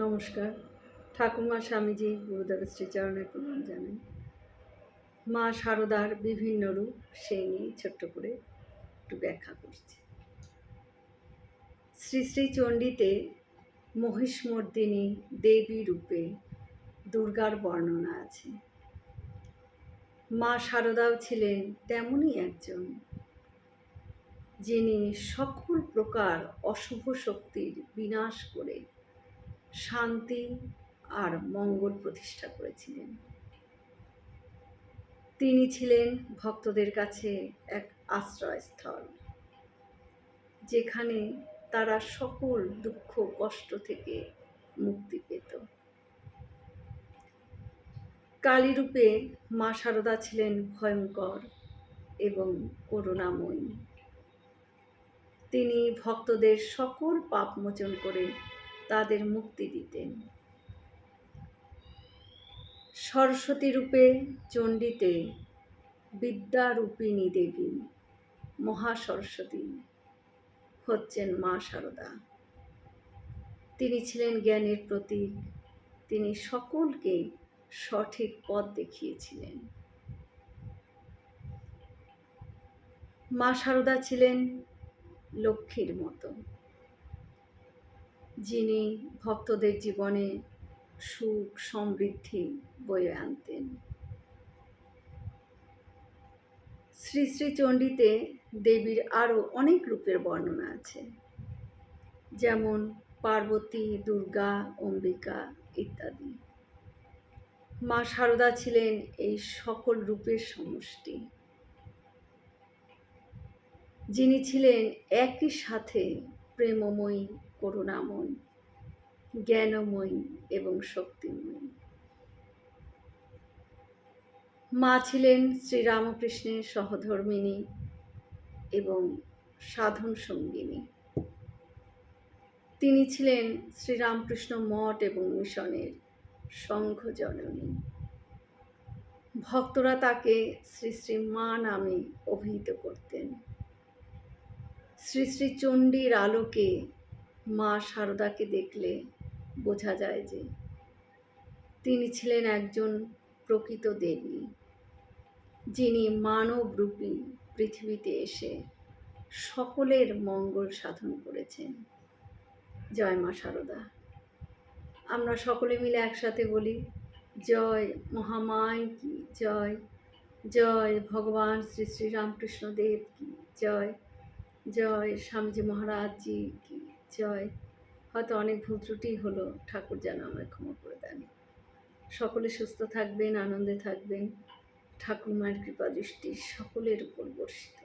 নমস্কার। ঠাকুমা স্বামীজি গুরুদেব শ্রীচরণের প্রণাম জানাই। মা সারদার বিভিন্ন রূপ সেই নিয়ে ছোট্ট করে একটু ব্যাখ্যা করছি। শ্রী শ্রী চণ্ডীতে মহিষমর্দিনী দেবী রূপে দুর্গার বর্ণনা আছে। মা সারদাও ছিলেন তেমনই একজন যিনি সকল প্রকার অশুভ শক্তির বিনাশ করে শান্তি আর মঙ্গল প্রতিষ্ঠা করেছিলেন। তিনি ছিলেন ভক্তদের কাছে এক আশ্রয়স্থল, যেখানে তারা সকল দুঃখ, কষ্ট থেকে মুক্তি পেত। কালীরূপে মা শারদা ছিলেন ভয়ঙ্কর এবং করুণাময়ী। তিনি ভক্তদের সকল পাপ মোচন করে তাদের মুক্তি দিতেন। সরস্বতী রূপে চণ্ডীতে বিদ্যারূপিণী দেবী, মহাসরস্বতী হচ্ছেন মা সারদা। তিনি ছিলেন জ্ঞানের প্রতীক। তিনি সকলকে সঠিক পথ দেখিয়েছিলেন। মা সারদা ছিলেন লক্ষ্মীর মতো। যিনি ভক্তদের জীবনে সুখ সমৃদ্ধি বয়ে আনতেন। শ্রী শ্রী চণ্ডীতে দেবীর আরও অনেক রূপের বর্ণনা আছে। যেমন পার্বতী, দুর্গা, অম্বিকা ইত্যাদি। মা শারদা ছিলেন এই সকল রূপের সমষ্টি। যিনি ছিলেন একই সাথে প্রেমময়ী করুণাময়ী, জ্ঞানময়ী এবং শক্তিময়ী। মা ছিলেন শ্রীরামকৃষ্ণের সহধর্মিনী এবং সাধন সঙ্গিনী তিনি ছিলেন শ্রীরামকৃষ্ণ মঠ এবং মিশনের সংঘ জননী ভক্তরা তাকে শ্রী শ্রী মা নামে অভিহিত করতেন। শ্রী শ্রী চণ্ডীর আলোকে মা সারদাকে দেখলে বোঝা যায় যে তিনি ছিলেন একজন প্রকৃত দেবী, যিনি মানবরূপী পৃথিবীতে এসে সকলের মঙ্গল সাধন করেছেন। জয় মা সারদা। আমরা সকলে মিলে একসাথে বলি, জয় মহামায় কি? জয় জয় ভগবান শ্রী শ্রী কি? জয় জয় স্বামীজি মহারাজজি কি? জয় হয়তো অনেক ভুল ত্রুটি হলো, ঠাকুর যেন আমায় ক্ষমা করে দেন। সকলে সুস্থ থাকবেন, আনন্দে থাকবেন। ঠাকুর মায়ের কৃপা দৃষ্টি সকলের উপর বর্ষিত।